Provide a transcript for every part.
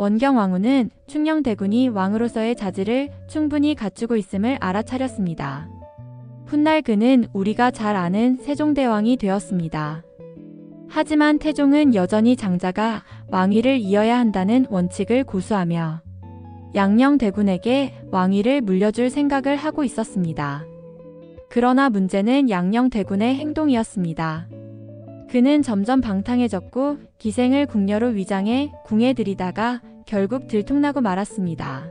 원경 왕후는 충녕 대군이 왕으로서의 자질을 충분히 갖추고 있음을 알아차렸습니다. 훗날 그는 우리가 잘 아는 세종대왕이 되었습니다. 하지만 태종은 여전히 장자가 왕위를 이어야 한다는 원칙을 고수하며 양녕대군에게 왕위를 물려줄 생각을 하고 있었습니다. 그러나 문제는 양녕대군의 행동이었습니다. 그는 점점 방탕해졌고 기생을 궁녀로 위장해 궁에 들이다가 결국 들통나고 말았습니다.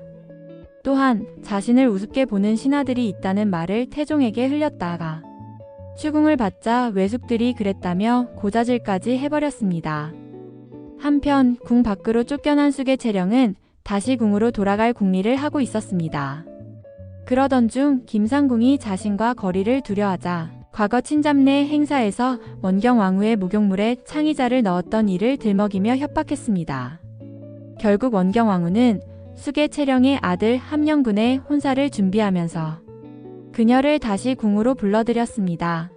또한 자신을 우습게 보는 신하들이 있다는 말을 태종에게 흘렸다가 추궁을 받자 외숙들이 그랬다며 고자질까지 해버렸습니다. 한편 궁 밖으로 쫓겨난 숙의 채령은 다시 궁으로 돌아갈 궁리를 하고 있었습니다. 그러던 중 김상궁이 자신과 거리를 두려하자 과거 친잡내 행사에서 원경 왕후의 목욕물에 창의자를 넣었던 이를 들먹이며 협박했습니다. 결국 원경 왕후는 숙의 채령의 아들 함영군의 혼사를 준비하면서 그녀를 다시 궁으로 불러들였습니다.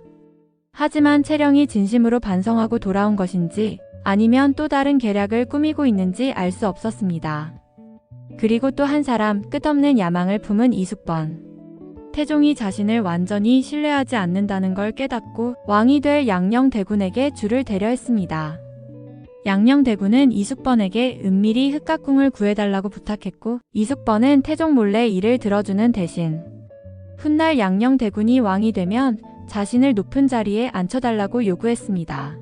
하지만 채령이 진심으로 반성하고 돌아온 것인지 아니면 또 다른 계략을 꾸미고 있는지 알 수 없었습니다. 그리고 또 한 사람 끝없는 야망을 품은 이숙번. 태종이 자신을 완전히 신뢰하지 않는다는 걸 깨닫고 왕이 될 양녕대군에게 줄을 대려 했습니다. 양녕대군은 이숙번에게 은밀히 흑각궁을 구해달라고 부탁했고 이숙번은 태종 몰래 이를 들어주는 대신 훗날 양녕대군이 왕이 되면 자신을 높은 자리에 앉혀달라고 요구했습니다.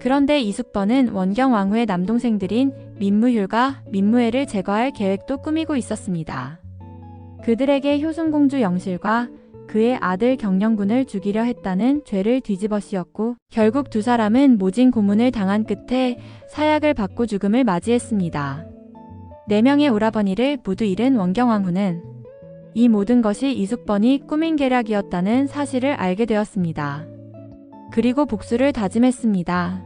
그런데 이숙번은 원경왕후의 남동생들인 민무율과 민무애를 제거할 계획도 꾸미고 있었습니다. 그들에게 효순공주 영실과 그의 아들 경영군을 죽이려 했다는 죄를 뒤집어 씌웠고 결국 두 사람은 모진 고문을 당한 끝에 사약을 받고 죽음을 맞이했습니다. 네 명의 오라버니를 모두 잃은 원경왕후는 이 모든 것이 이숙번이 꾸민 계략이었다는 사실을 알게 되었습니다. 그리고 복수를 다짐했습니다.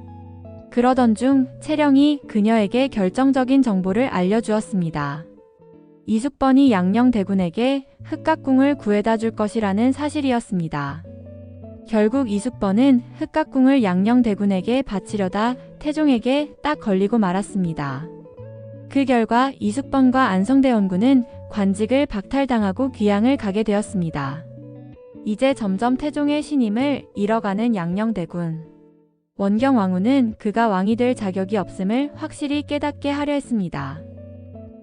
그러던 중 채령이 그녀에게 결정적인 정보를 알려주었습니다. 이숙번이 양녕대군에게 흑각궁을 구해다 줄 것이라는 사실이었습니다. 결국 이숙번은 흑각궁을 양녕대군에게 바치려다 태종에게 딱 걸리고 말았습니다. 그 결과 이숙번과 안성대원군은 관직을 박탈당하고 귀양을 가게 되었습니다. 이제 점점 태종의 신임을 잃어가는 양녕대군. 원경왕후는 그가 왕이 될 자격이 없음을 확실히 깨닫게 하려 했습니다.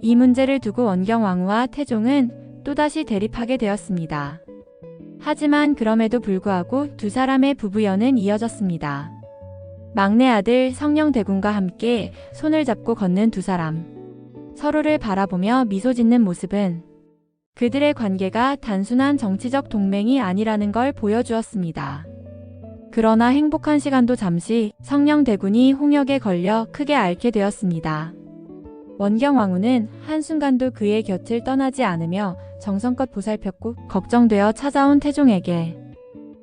이 문제를 두고 원경왕후와 태종은 또다시 대립하게 되었습니다. 하지만 그럼에도 불구하고 두 사람의 부부연은 이어졌습니다. 막내 아들 성령대군과 함께 손을 잡고 걷는 두 사람. 서로를 바라보며 미소 짓는 모습은 그들의 관계가 단순한 정치적 동맹이 아니라는 걸 보여주었습니다. 그러나 행복한 시간도 잠시 성령대군이 홍역에 걸려 크게 앓게 되었습니다. 원경 왕후는 한순간도 그의 곁을 떠나지 않으며 정성껏 보살폈고 걱정되어 찾아온 태종에게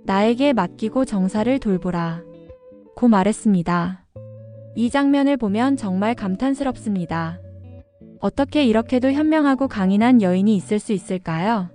나에게 맡기고 정사를 돌보라. 고 말했습니다. 이 장면을 보면 정말 감탄스럽습니다. 어떻게 이렇게도 현명하고 강인한 여인이 있을 수 있을까요?